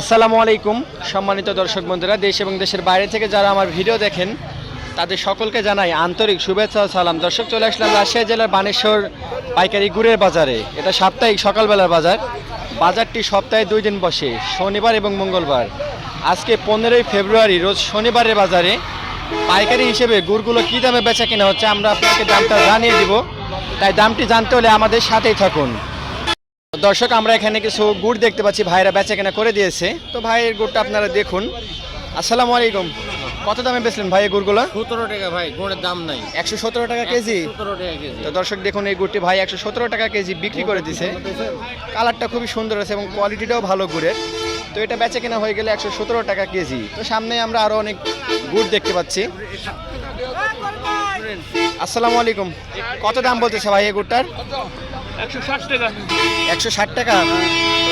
আসসালামু আলাইকুম, সম্মানিত দর্শক বন্ধুরা, দেশ এবং দেশের বাইরে থেকে যারা আমার ভিডিও দেখেন, তাদের সকলকে জানাই আন্তরিক শুভেচ্ছা সালাম। দর্শক, চলে আসলাম রাজশাহী জেলার বানেশ্বর পাইকারি গুড়ের বাজারে। এটা সাপ্তাহিক সকালবেলার বাজার। বাজারটি সপ্তাহে দুই দিন বসে, শনিবার এবং মঙ্গলবার। আজকে পনেরোই ফেব্রুয়ারি, রোজ শনিবারের বাজারে পাইকারি হিসেবে গুড়গুলো কী দামে বেচা কেনা হচ্ছে আমরা আপনাকে দামটা জানিয়ে দিব। তাই দামটি জানতে হলে আমাদের সাথেই থাকুন। দর্শক আমরা এখানে কিছু গুড় দেখতে পাচ্ছি। ভাইরা বেচা কেনা করে দিয়েছে। তো ভাইয়ের গুড়টা আপনারা দেখুন। আসসালামু আলাইকুম। কত দামে বেচলেন ভাই এই গুড়গুলো? সতেরো টাকা ভাই গুড়ের দাম নাই। একশো সতেরো টাকা কেজি? সতেরো টাকা কেজি। তো দর্শক দেখুন এই গুড়টি ভাই একশো সতেরো টাকা কেজি বিক্রি করে দিছে। কালারটা খুবই সুন্দর আছে এবং কোয়ালিটিটাও ভালো গুড়ের। তো এটা বেচে কেনা হয়ে গেলে একশো সতেরো টাকা কেজি। তো সামনে আমরা আরও অনেক গুড় দেখতে পাচ্ছি। আসসালামু আলাইকুম। কত দাম বলতেছে ভাই এই গুড়টার একশো ষাট টাকা। একশো ষাট টাকা?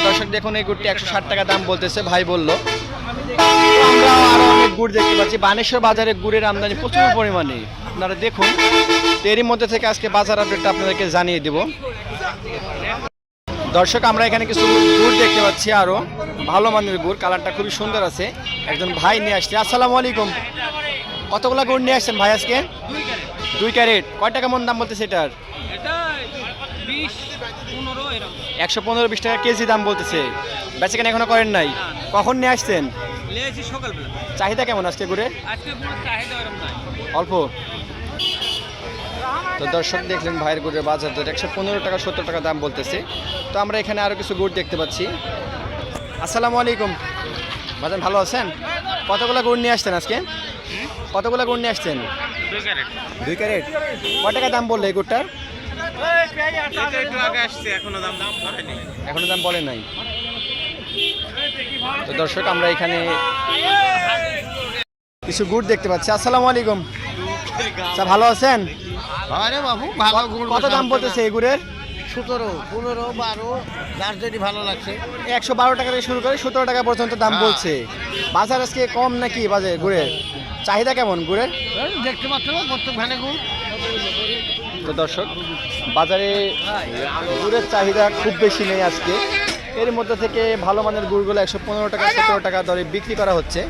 দর্শক দেখুন এই গুড়টি একশো ষাট টাকা দাম বলতেছে ভাই বলল। আমরা আরও অনেক গুড় দেখতে পাচ্ছি। বানেশ্বর বাজারে গুড়ের আমদানি প্রচুর পরিমাণে। আপনারা দেখুন এরই মধ্যে থেকে আজকে বাজার আপডেটটা আপনাদেরকে জানিয়ে দেব। দর্শক আমরা এখানে কিছু গুড় দেখতে পাচ্ছি আরও। ভালো মানের গুড় কালারটা খুবই সুন্দর আছে। একজন ভাই নিয়ে আসছে। আসসালামু আলাইকুম। কতগুলা গুড় নিয়ে আসছেন ভাই আজকে? দুই ক্যারেট। কয় টাকা মন দাম বলতেছে এটার? একশো পনেরো বিশ টাকা কেজি দাম বলতেছে। বেচে কেন এখনও করেন নাই। কখন নিয়ে আসছেন? চাহিদা কেমন আজকে ঘুরে অল্প? তো দর্শক দেখলেন ভাইয়ের গুড়ের বাজার দর। একশো পনেরো টাকা সত্তর টাকা দাম বলতেছে। তো আমরা এখানে আরও কিছু গুড় দেখতে পাচ্ছি। আসসালামু আলাইকুম। বাজান ভালো আছেন? কতগুলো গুড় নিয়ে আসছেন আজকে? কতগুলো গুড় নিয়ে আসছেন? দুই ক্যারেট। কয় টাকা দাম বললে এই গুড়টার? একটু আগে আসছে এখনও দাম বলে নাই। তো দর্শক আমরা এখানে কিছু গুড় দেখতে পাচ্ছি। আসসালামু আলাইকুম। ভালো আছেন? বাবু ভালো কত দাম বলতেছে এই গুড়ের? সতেরো পনেরো বারো যার যেটি ভালো লাগছে। একশো বারো টাকা থেকে শুরু করে সতেরো টাকা পর্যন্ত দাম হ্যাঁ। বলছে। বাজার আজকে কম নাকি বাজারে গুড়ের চাহিদা কেমন গুড়ের দেখতে পাচ্ছ প্রত্যেক ভ্যানে গুড় তো দর্শক বাজারে গুড়ের চাহিদা খুব বেশি নেই আজকে। এর মধ্যে থেকে ভালো মানের গুড়গুলো একশো পনেরো টাকা সতেরো টাকা দরে বিক্রি করা হচ্ছে।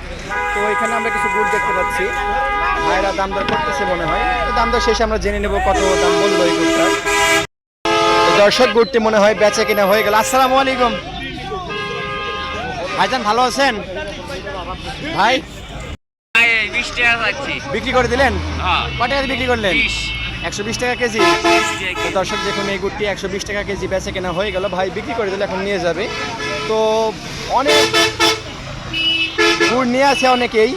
তো এখানে আমরা কিছু গুড় দেখতে পাচ্ছি। ভাইরা দাম দর করতেছে মনে হয়। তো দাম দর শেষে আমরা জেনে নেব কত দাম বলল এই গুড়টা দর্শক গুড়টি মনে হয় বেচে কিনা হয়ে গেল। আসসালামু আলাইকুম। ভাইজান, ভালো আছেন? ভাই, বিক্রি করে দিলেন? কত টাকা বিক্রি করলেন? একশো বিশ টাকা কেজি। দর্শক দেখুন, এই গুড়টি একশো বিশ টাকা কেজি বেচে কেনা হয়ে গেল। ভাই, বিক্রি করে দিলে এখন নিয়ে যাবে। তো অনেক গুড় নিয়ে আছে অনেকেই।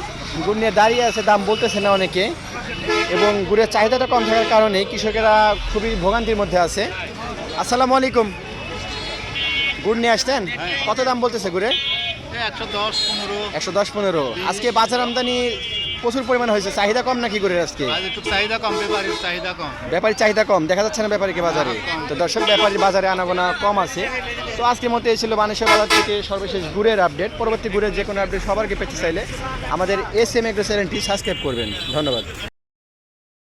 গুড় নিয়ে দাঁড়িয়ে আছে, দাম বলতেছে না অনেকে। এবং গুড়ের চাহিদাটা কম থাকার কারণে কৃষকেরা খুবই ভোগান্তির মধ্যে আছে। আসসালামু আলাইকুম। গুড় নিয়ে আসতেন কত দাম বলতেছে গুড়ে? একশো দশ পনেরো। আজকে বাজার আমদানি প্রচুর পরিমাণ হয়েছে। চাহিদা কম নাকি গুড়ের আজকে? চাহিদা কম ব্যাপারের চাহিদা কম। ব্যাপারী চাহিদা কম। দেখা যাচ্ছে না ব্যাপারীকে বাজারে। তো দর্শক ব্যাপারী বাজারে আনাগোনা কম আছে। তো আজকের মতো এই ছিল বানেশ্বর বাজার থেকে সর্বশেষ গুড়ের আপডেট। পরবর্তী গুড়ের যে কোনো আপডেট সবারকে পেতে চাইলে আমাদের এস এম এগ্রো চ্যানেলটি সাবস্ক্রাইব করবেন। ধন্যবাদ।